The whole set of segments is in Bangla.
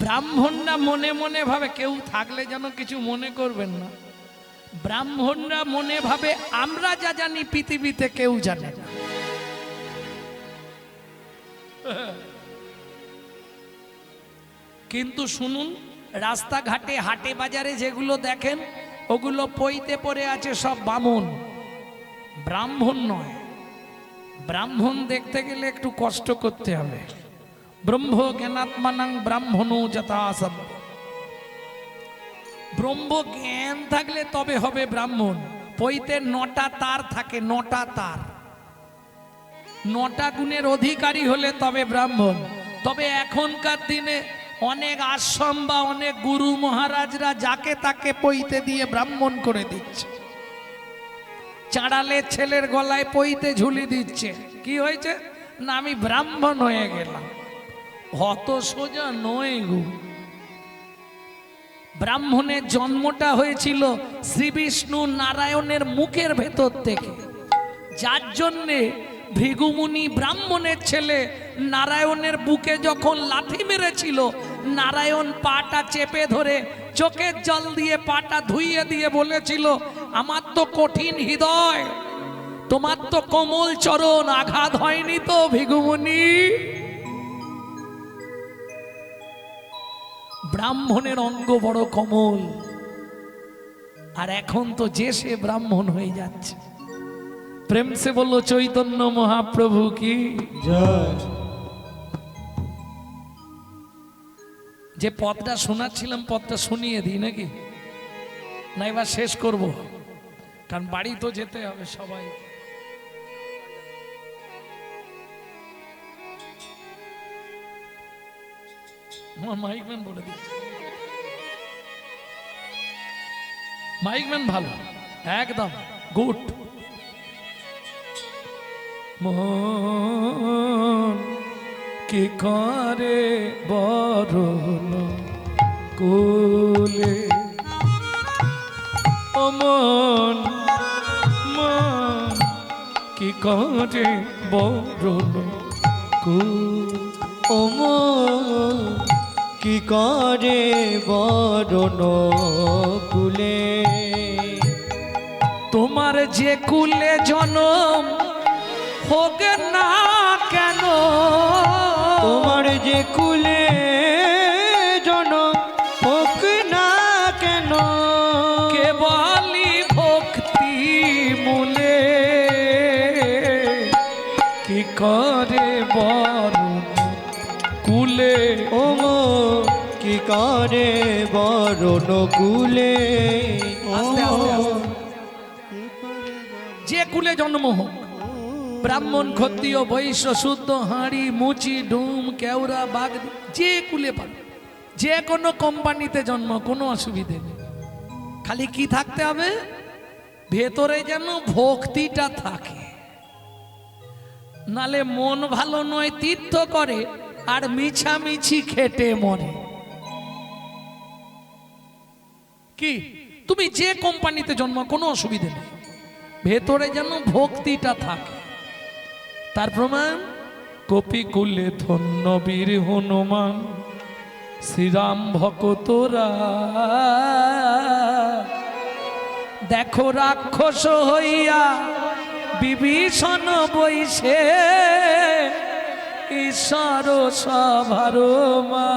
ব্রাহ্মণরা মনে মনে ভাবে, কেউ থাকলে যেন কিছু মনে করবেন না। ব্রাহ্মণরা মনে ভাবে, আমরা যা জানি পৃথিবীতে কেউ জানে না। কিন্তু শুনুন, রাস্তাঘাটে, হাটে বাজারে যেগুলো দেখেন, ওগুলো পইতে পড়ে আছে সব বামুন। ব্রাহ্মণ নয়। ব্রাহ্মণ দেখতে গেলে একটু কষ্ট করতে হবে। ব্রহ্ম জ্ঞানাত্মানাং ব্রাহ্মণও যথাসব ব্রহ্ম জ্ঞান থাকলে তবে হবে ব্রাহ্মণ। পইতে নটা তার থাকে, নটা তার। নটা গুণের অধিকারী হলে তবে ব্রাহ্মণ। তবে এখনকার দিনে অনেক আশ্রম বা অনেক গুরু মহারাজরা যাকে তাকে পইতে দিয়ে ব্রাহ্মণ করে দিচ্ছে। চাঁড়ালের ছেলের গলায় পইতে ঝুলি দিচ্ছে। কি হয়েছে? না, আমি ব্রাহ্মণ হয়ে গেলাম। হত সোজা নয় গো। ব্রাহ্মণের জন্মটা হয়েছিল শ্রী বিষ্ণু নারায়ণের মুখের ভেতর থেকে। যার জন্যে ভৃগুমুনি ব্রাহ্মণের ছেলে নারায়ণের বুকে যখন লাথি মেরেছিল, নারায়ণ পাটা চেপে ধরে চোখের জল দিয়ে পাটা ধুইয়ে দিয়ে বলেছিল, আমার তো কঠিন হৃদয়, তোমার তো কোমল চরণ, আঘাত হয়নি তো ভিগুমুনি? ব্রাহ্মণের অঙ্গ বড় কমল। আর এখন তো যে সে ব্রাহ্মণ হয়ে যাচ্ছে। প্রেম সে বলল চৈতন্য মহাপ্রভু কি? যে পদটা শোনাচ্ছিলাম পদটা শুনিয়ে দিই নাকি? না এবার শেষ করব। কারণ বাড়ি তো যেতে হবে সবাই আমার মাইকম্যান বলে দিচ্ছে। মাইকম্যান ভালো, একদম গুড। মন কি করে বরণ কুলে? ও মন কি করে বরণ কুল? ওম কি করে বরণ কুলে তোমার যে কুলে জনম হোক না কেন তোমার যে কুলে করে বরণ কুলে। যে কুলে জন্ম হোক ব্রাহ্মণ ক্ষত্রিয় বৈশ্য শুদ্ধ হাঁড়ি মুচি ডুম কেওড়া বাঘ যে কুলে পাবে যে কোনো কোম্পানিতে জন্ম কোনো অসুবিধে নেই। খালি কি থাকতে হবে? ভেতরে যেন ভক্তিটা থাকে। নালে মন ভালো নয় তীর্থ করে আর মিছামিছি খেটে মরে। কি? তুমি যে কোম্পানিতে জন্ম, কোনো অসুবিধে নেই। ভেতরে যেন ভক্তিটা থাকে। তার প্রমাণ? কপি কুলে ধন্য বীর হনুমান, শ্রীরাম ভকতরা দেখো রাক্ষস হইয়া বিভীষণ বৈশে ঈশ্বর সভার মা।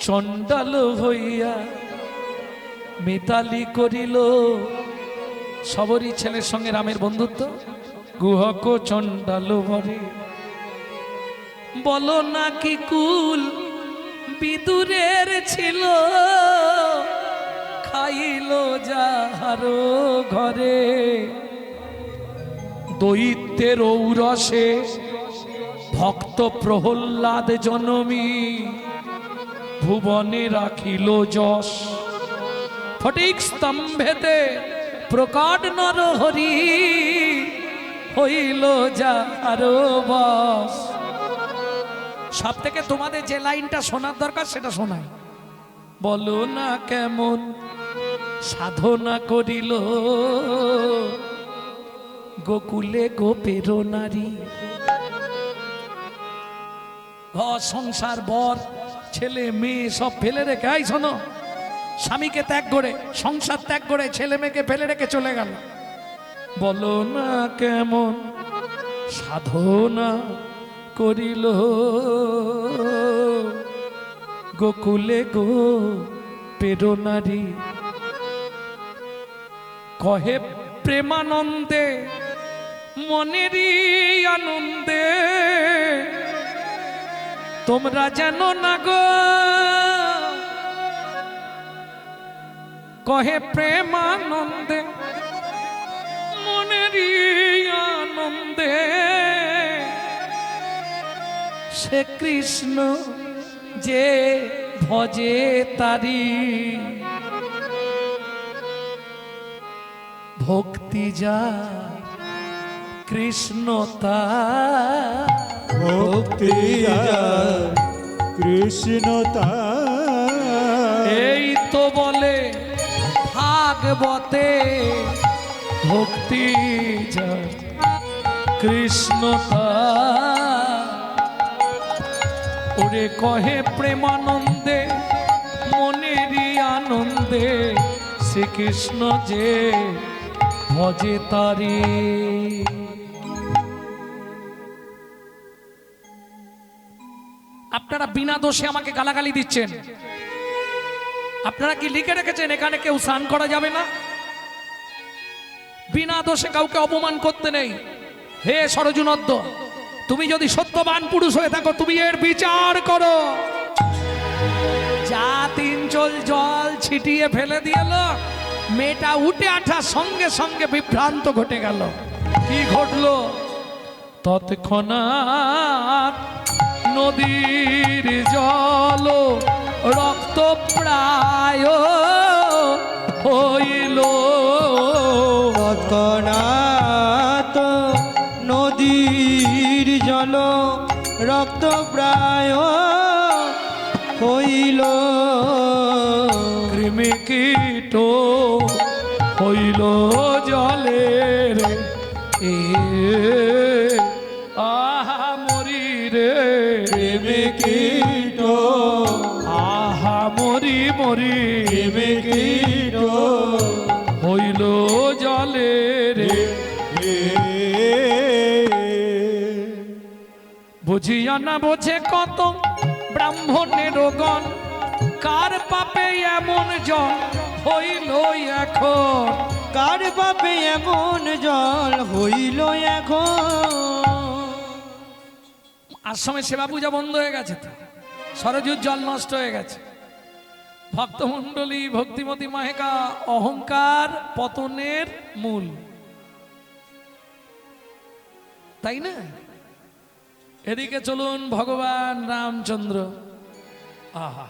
চণ্ডাল হইয়া মিতালি করিল। সবরই ছেলের সঙ্গে রামের বন্ধুত্ব। গুহক চণ্ডাল ভরে বলো না কি কুল বিদুরের ছিল। খাইল যাহারো ঘরে। দৈত্যের ঔরসে ভক্ত প্রহ্লাদ জনমী। ভুবনে রাখিল যশ। ফটিক স্তম্ভেতে প্রকাট নর হরি হইল যার বস। সব থেকে তোমাদের যে লাইনটা শোনার দরকার সেটা শোনাই। বলো না কেমন সাধনা করিল। গোকুলে গোপের নারী। ঘর সংসার বর ছেলে মেয়ে সব ফেলে রেখে আই শোনো। স্বামীকে ত্যাগ করে, সংসার ত্যাগ করে ছেলে মেয়েকে ফেলে রেখে চলে গেল। বলো না কেমন সাধনা করিল। গোকুলে গো প্রেরণারি। কহে প্রেমানন্দে, মনেরই আনন্দে। তোমরা যেন না গো। কহে প্রেমানন্দে, মনেরই আনন্দে। সে কৃষ্ণ যে ভজে তারি। ভক্তি যা কৃষ্ণতা। ভক্তি কৃষ্ণতা এই তো বলে ভাগবতে ভক্তি কৃষ্ণতা ওরে কহে প্রেমানন্দে, মনেরই আনন্দে, শ্রীকৃষ্ণ যে ভজে তারি। আপনারা বিনা দোষে আমাকে গালাগালি দিচ্ছেন। আপনারা কি লিখে রেখেছেন, এখানে কেউ স্নান করা যাবে না? বিনা দোষে কাউকে অপমান করতে নেই। হে সরজুনদ্দ তুমি যদি সত্যবান পুরুষ হয়ে থাকো, তুমি এর বিচার করো। যা তিন চল জল ছিটিয়ে ফেলে দিয়েল, মেয়েটা উঠে আঠার সঙ্গে সঙ্গে বিভ্রান্ত ঘটে গেল। কি ঘটলো? তৎক্ষণাৎ নদীর জল রক্ত প্রায় হইল। তৎক্ষণাৎ নদীর জল রক্ত প্রায় হইল। কৃমি কীট হইল জলের এ মরি হইল জলের বুঝিয়া না বোঝে কত ব্রাহ্মণের গণ। কার পাপে এমন জন হইল এখন? কার পাপে এমন জল হইল এখন? আশ্রমে সেবা পূজা বন্ধ হয়ে গেছে তো। সরজুর জল নষ্ট হয়ে গেছে। ভক্তমণ্ডলী, ভক্তিমতী মাহেকা, অহংকার পতনের মূল। তাই না? এদিকে চলুন ভগবান রামচন্দ্র। আহা।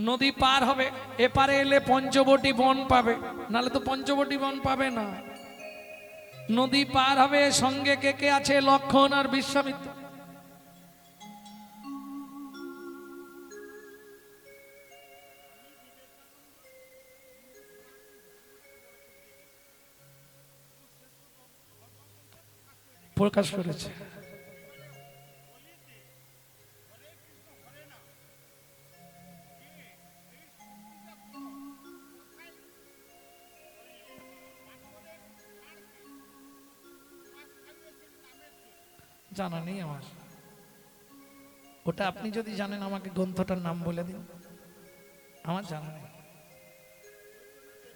নদী পার হবে, এপারে এলে পঞ্চবটি বন পাবে নালে তো পঞ্চবটি বন পাবে না। নদী পার হবে, সঙ্গে কে কে আছে লক্ষণ আর বিশ্বামিত্র। প্রকাশ করেছে। জানা নেই আমার। ওটা আপনি যদি জানেন, আমাকে গ্রন্থটার নাম বলে দিন। আমার জানা নেই।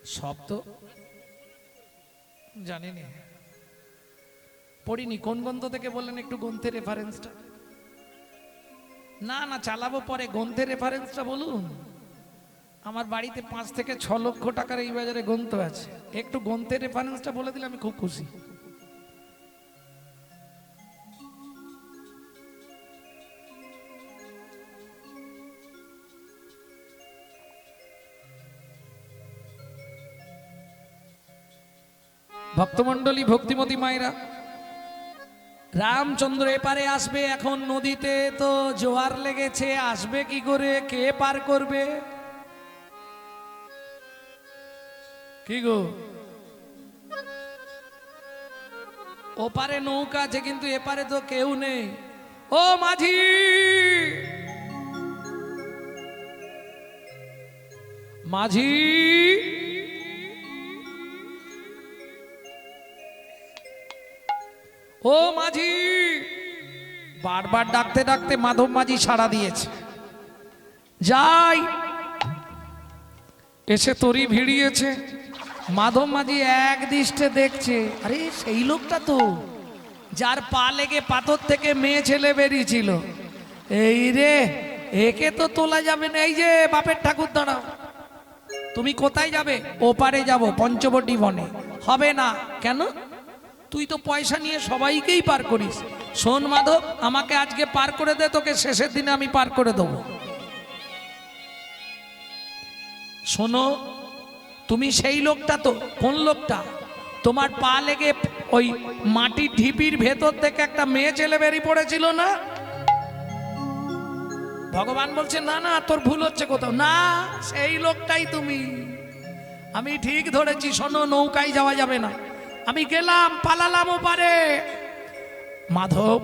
সব তো জানি নি পড়িনি, কোন গ্রন্থ থেকে বললেন একটু গ্রন্থের রেফারেন্সটা না না, চালাবো পরে, গ্রন্থের রেফারেন্সটা বলুন। আমার বাড়িতে পাঁচ থেকে ছ লক্ষ টাকার এই বাজারে গ্রন্থ আছে। একটু গ্রন্থের রেফারেন্সটা বলে দিলে আমি খুব খুশি। ভক্তমণ্ডলী, ভক্তিমতী মায়েরা রামচন্দ্র এপারে আসবে, এখন নদীতে তো জোয়ার লেগেছে, আসবে কি করে, কে পার করবে? কি গো? ওপারে নৌকা আছে, কিন্তু এপারে তো কেউ নেই। ও মাঝি! মাঝি! ও মাঝি, বারবার ডাকতে ডাকতে মাধব মাঝি সাড়া দিয়েছে। যাই, এসে তরি ভিড়িয়েছে। মাধব মাঝি এক দৃষ্টে দেখছে, আরে সেই লোকটা তো, যার পা লেগে পাথর থেকে মেয়ে ছেলে বেরিয়েছিল। এই রে, একে তো তোলা যাবে না, এই যে বাপের ঠাকুর দাঁড়াও। তুমি কোথায় যাবে? ওপারে যাব, পঞ্চবটি বনে। হবে না, কেন? তুই তো পয়সা নিয়ে সবাইকেই পার করিস। শোন মাধব, আমাকে আজকে পার করে দে, তোকে শেষের দিনে আমি পার করে দেবো। শোনো, তুমি সেই লোকটা তো, কোন লোকটা? তোমার পা লেগে ওই মাটির ঢিপির ভেতর থেকে একটা মেয়ে ছেলে বেরিয়ে পড়েছিল না? ভগবান বলছে, না না, তোর ভুল হচ্ছে কোথাও। না, সেই লোকটাই তুমি। আমি ঠিক ধরেছি, শোনো, নৌকায় যাওয়া যাবে না। আমি গেলাম, পালালাম পারে মাধব,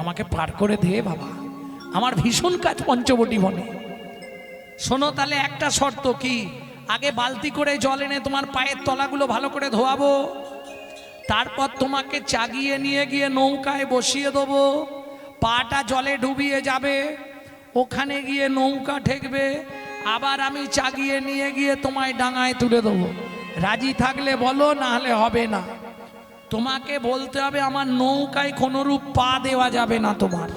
আমাকে পার করে দে বাবা। আমার ভীষণ কাজ পঞ্চবটি বনে। শোনো তাহলে, একটা শর্ত কি? আগে বালতি করে জল এনে তোমার পায়ের তলাগুলো ভালো করে ধোয়াবো। তারপর তোমাকে চাগিয়ে নিয়ে গিয়ে নৌকায় বসিয়ে দেবো। পাটা জলে ডুবিয়ে যাবে, ওখানে গিয়ে নৌকা ঠেকবে। আবার আমি চাগিয়ে নিয়ে গিয়ে তোমায় ডাঙায় তুলে দেবো। রাজি থাকলে বলো, না হলে হবে না। তোমাকে বলতে হবে, আমার নৌকায় কোনোরূপ পা দেওয়া যাবে না তোমার।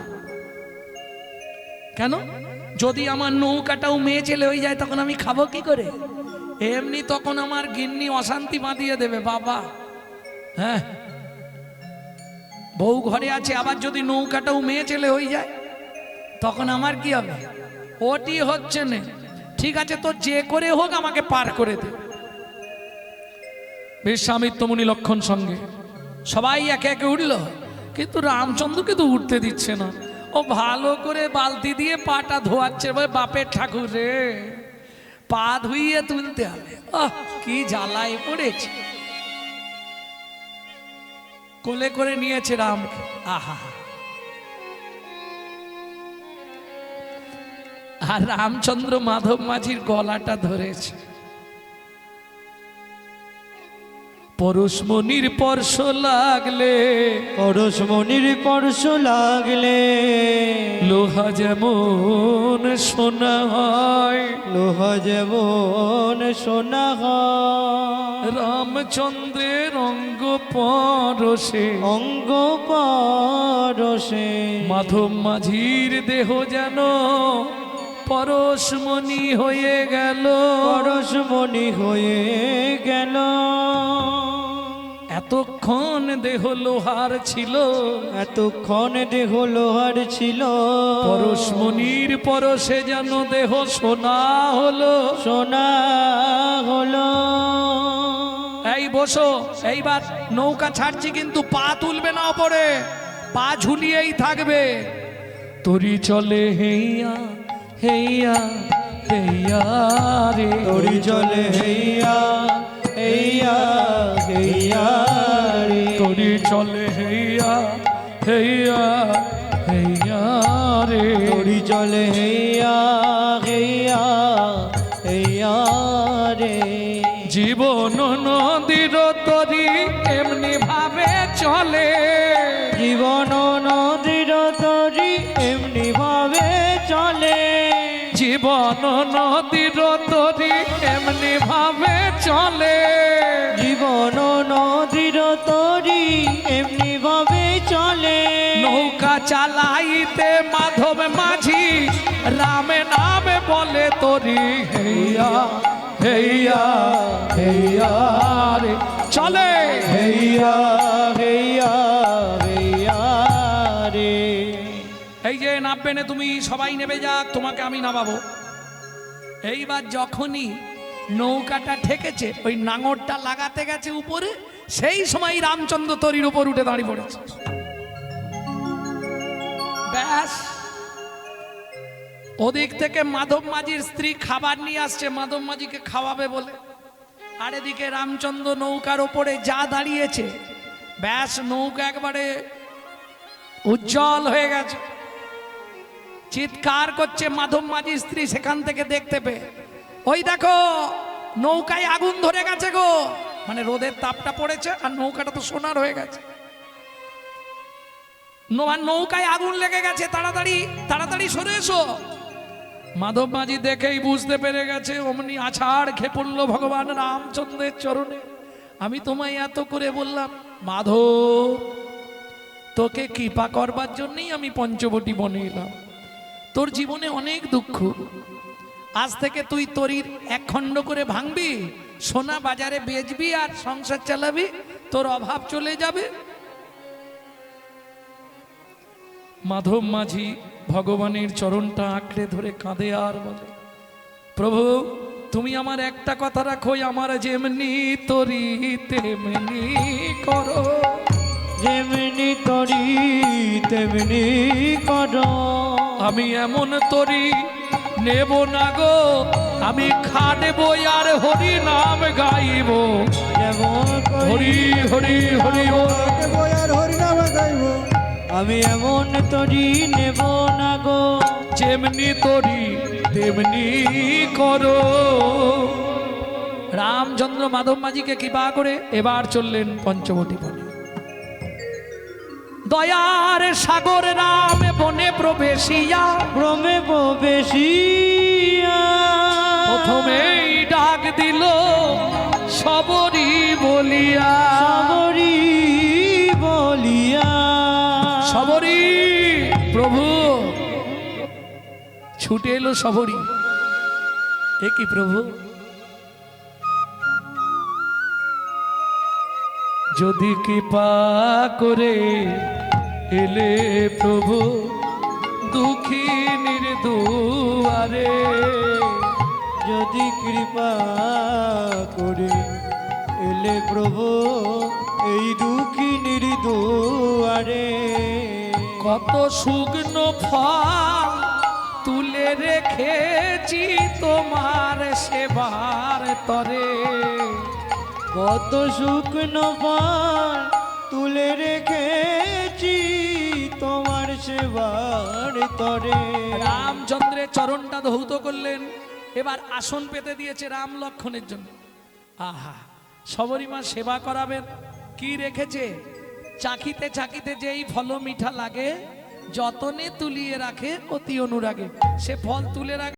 কেন? যদি আমার নৌকাটাও মেয়ে ছেলে হয়ে যায়, তখন আমি খাব কি করে? এমনি তখন আমার গিন্নি অশান্তি বাঁধিয়ে দেবে, বাবা। হ্যাঁ। বউ ঘরে আছে, আবার যদি নৌকাটাও মেয়ে ছেলে হয়ে যায়, তখন আমার কি হবে? ওটি হচ্ছে না। ঠিক আছে, তো যে করে হোক আমাকে পার করে দে। বিশ্বামিত্র মুনি লক্ষণ সঙ্গে। সবাই একে একে উঠল। কিন্তু রামচন্দ্রকে তো উঠতে দিচ্ছে না। ও ভালো করে বালতি দিয়ে পাটা ধোয়াচ্ছে বলে, বাপের ঠাকুর রে, পা ধুইয়ে তুলতে হবে। আহ, কি জ্বালায় পড়েছে। কোলে করে নিয়েছে রাম। আহা। আর রামচন্দ্র মাধব মাঝির গলাটা ধরেছে। পরশমণির পরশ লাগলে। পরশমণির পরশ লাগলে। লোহা যেমন সোনা হয় লোহা যেমন সোনা হয়। রামচন্দ্রের অঙ্গ পরশে। অঙ্গ পরশে। মাধব মাঝির দেহ যেন পরশমণি হয়ে গেল। পরশমণি হয়ে গেল। এতক্ষণ দেহ লোহার ছিল। এতক্ষণ দেহ লোহার ছিল। পরশমণির পরশে যেন দেহ সোনা হলো। সোনা হলো। এই বসো এইবার নৌকা ছাড়ছি কিন্তু পা তুলবে না ওপরে। পা ঝুলিয়েই থাকবে। তরি চলে হেইয়া হেইয়া হেইয়া রে। তরি জলে হেইয়া হেইয়া হেইয়া রে। তরি চলে হেইয়া হেইয়া হেইয়া রে। তরি জলে হেইয়া হেইয়া হেইয়া রে। জীবন নদীর তরি এমনি ভাবে চলে। জীবন জীবন নদীর তরি এমনি ভাবে চলে। জীবন নদীর তরি এমনি ভাবে চলে। নৌকা চালাইতে মাধব মাঝি রামে নামে বলে তরি হেইয়া হেইয়া হেইয়া রে। চলে। হেইয়া হেইয়া হেইয়া রে। এই যে নামবে না তুমি সবাই নেবে যাক তোমাকে আমি নামাবো। এইবার যখনই নৌকাটা ঠেকেছে, ওই নাঙরটা লাগাতে গেছে উপরে, সেই সময় রামচন্দ্র তরির উপর উঠে দাঁড়িয়ে পড়েছে। ব্যাস। ওদিক থেকে মাধব মাঝির স্ত্রী খাবার নিয়ে আসছে, মাধব মাঝিকে খাওয়াবে বলে। আর এদিকে রামচন্দ্র নৌকার ওপরে যা দাঁড়িয়েছে, ব্যাস নৌকা একবারে উজ্জ্বল হয়ে গেছে। চিৎকার করছে মাধব মাঝি স্ত্রী সেখান থেকে দেখতে পেয়ে। ওই দেখো, নৌকায় আগুন ধরে গেছে গো। মানে রোদের তাপটা পড়েছে আর নৌকাটা তো সোনার হয়ে গেছে। নৌকায় আগুন লেগে গেছে, তাড়াতাড়ি তাড়াতাড়ি সরে এসো। মাধব মাঝি দেখেই বুঝতে পেরে গেছে, অমনি আছাড় খেয়ে পড়ল ভগবান রামচন্দ্রের চরণে। আমি তোমায় এত করে বললাম, মাধব, তোকে কৃপা করবার জন্যই আমি পঞ্চবটি বনে এলাম। তোর জীবনে অনেক দুঃখ। আজ থেকে তুই তরির এক খণ্ড করে ভাঙবি, সোনা বাজারে বেচবি আর সংসার চালাবি, তোর অভাব চলে যাবে। মাধব মাঝি ভগবানের চরণটা আঁকড়ে ধরে কাঁদে আর বলে, প্রভু, তুমি আমার একটা কথা রাখো, আমার যেমনি তরি তেমনি করো। যেমনি তরি তেমনি কর। আমি এমন তরি নেব না গো। আমি খাটবো আর হরি নাম গাইব। হরি হরি হরি ও। বয়ার হরিনাম গাইব। আমি এমন তরি নেব না গো। যেমনি তরি তেমনি করো। রামচন্দ্র মাধব মাঝিকে কৃপা করে এবার চললেন পঞ্চবটি বনে। দয়ার সাগর রাম বনে প্রবেশিয়া ভ্রমে প্রবেশিয়া। প্রথমেই ডাক দিল সবরি বলিয়া। সবরি বলিয়া। সবরি প্রভু। ছুটে এলো সবরি। এ কি প্রভু? যদি কৃপা করে এলে প্রভু দুঃখী নির্দুয়ারে, যদি কৃপা করে এলে প্রভু এই দুঃখী নির্দুয়ারে। কত শুকনো ফল তুলে রেখেছি তোমার সেবার তরে। কত শুকনো পান তুলে রেখেছি রামচন্দ্রের চরণটা ধৌত করলেন। এবার আসন পেতে দিয়েছে রাম লক্ষণের জন্য। আহা সবরিমা সেবা করাবেন। কি রেখেছে? চাকিতে চাকিতে যেই ফল মিঠা লাগে, যতনে তুলিয়ে রাখে অতি অনুরাগে। সে ফল তুলে রাখে।